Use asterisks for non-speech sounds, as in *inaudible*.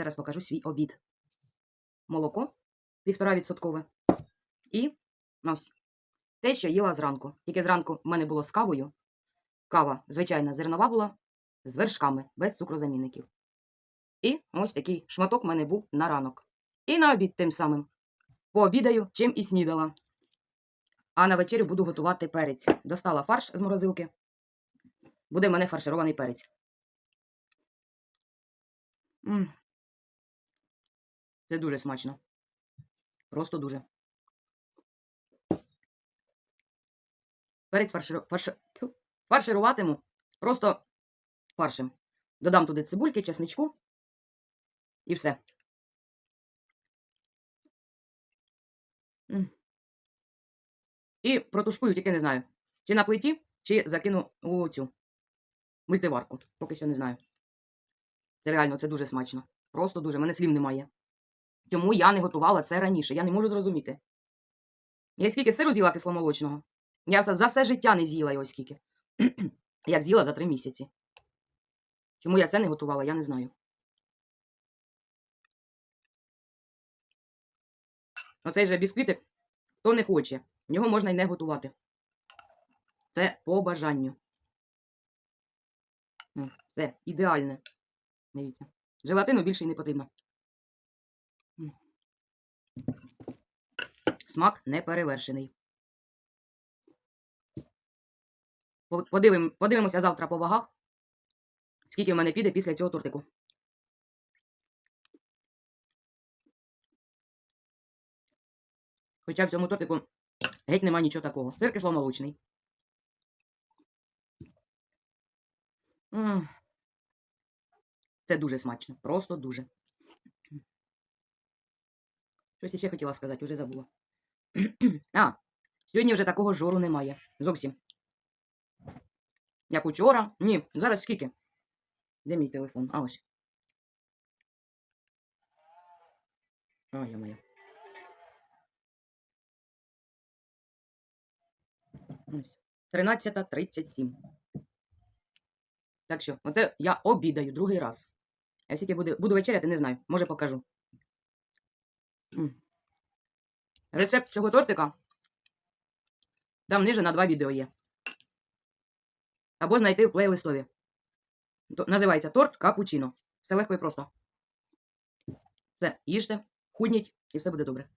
Зараз покажу свій обід. Молоко відсоткове. І ось те, що їла зранку. Тільки зранку в мене було з кавою. Кава, звичайна, зернова була з вершками, без цукрозамінників. І ось такий шматок в мене був на ранок. І на обід тим самим. Пообідаю, чим і снідала. А на вечерю буду готувати перець. Достала фарш з морозилки. Буде в мене фарширований перець. М. Це дуже смачно. Просто дуже. Перець фарширу... фарш... фаршируватиму просто фаршем. Додам туди цибульки, чесничку і все. І протушкую, тільки не знаю, чи на плиті, чи закину у цю мультиварку. Поки що не знаю. Це реально, це дуже смачно. Просто дуже. Мене слів немає. Чому я не готувала це раніше? Я не можу зрозуміти. Я скільки сиру з'їла кисломолочного. Я за все життя не з'їла його скільки. *clears throat* Як з'їла за три місяці. Чому я це не готувала, я не знаю. Оцей же бісквітик, хто не хоче, його можна й не готувати. Це по бажанню. Все, ідеальне. Дивіться. Желатину більше й не потрібно. Смак не перевершений. Подивим, подивимося завтра по вагах, скільки в мене піде після цього тортику. Хоча в цьому тортику геть нема нічого такого. Сир кисломолочний. Це дуже смачно. Просто дуже. Щось ще хотіла сказати, вже забула. *clears throat* а, сьогодні вже такого жору немає. Зовсім. Як учора. Ні, зараз скільки? Де мій телефон? А ось. Ой, моя. Ось. 13.37. Так що, оце я обідаю другий раз. Я скільки буду, буду вечеряти, не знаю. Може покажу. Рецепт цього тортика там ниже на два відео є. Або знайти в плейлистові. Називається торт капучино. Все легко і просто. Все, їжте, худніть і все буде добре.